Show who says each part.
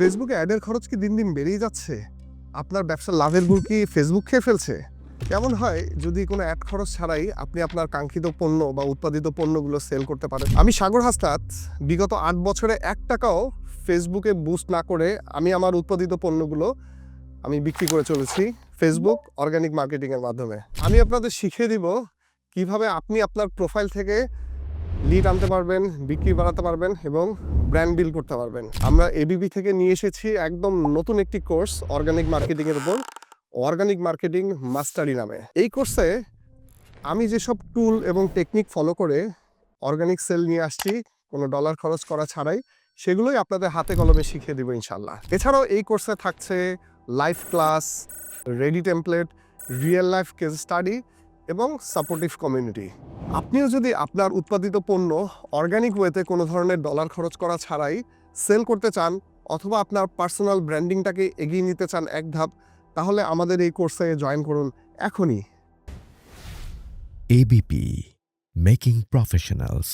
Speaker 1: ফেসবুকে অ্যাডের খরচ কি দিন দিন বেড়েই যাচ্ছে? আপনার ব্যবসার লাভের গুড় কি ফেসবুক খেয়ে ফেলছে? কেমন হয় যদি কোনো অ্যাড খরচ ছাড়াই আপনি আপনার কাঙ্ক্ষিত পণ্য বা উৎপাদিত পণ্যগুলো সেল করতে পারেন? আমি সাগর হাস্তাত বিগত আট বছরে এক টাকাও ফেসবুকে বুস্ট না করে আমি আমার উৎপাদিত পণ্যগুলো আমি বিক্রি করে চলেছি ফেসবুক অর্গানিক মার্কেটিংয়ের মাধ্যমে। আমি আপনাদের শিখিয়ে দিব কীভাবে আপনি আপনার প্রোফাইল থেকে লিড আনতে পারবেন, বিক্রি বাড়াতে পারবেন এবং ব্র্যান্ড বিল করতে পারবেন। আমরা এবিবি থেকে নিয়ে এসেছি একদম নতুন একটি কোর্স অর্গানিক মার্কেটিংয়ের উপর। অর্গানিক মার্কেটিং মাস্টারি নামে। এই কোর্সে আমি যেসব টুল এবং টেকনিক ফলো করে অর্গানিক সেল নিয়ে আসছি, কোনো ডলার খরচ করা ছাড়াই, সেগুলোই আপনাদের হাতে কলমে শিখিয়ে দেবো ইনশাল্লাহ এছাড়াও এই কোর্সে থাকছে live class ready template real life case study এবং সাপোর্টিভ কমিউনিটি আপনিও যদি আপনার উৎপাদিত পণ্য অর্গানিক ওয়েতে কোনো ধরনের ডলার খরচ করা ছাড়াই সেল করতে চান অথবা আপনার পার্সোনাল ব্র্যান্ডিংটাকে এগিয়ে নিতে চান এক ধাপ, তাহলে আমাদের এই কোর্সে জয়েন করুন এখনই।
Speaker 2: ABP making Professionals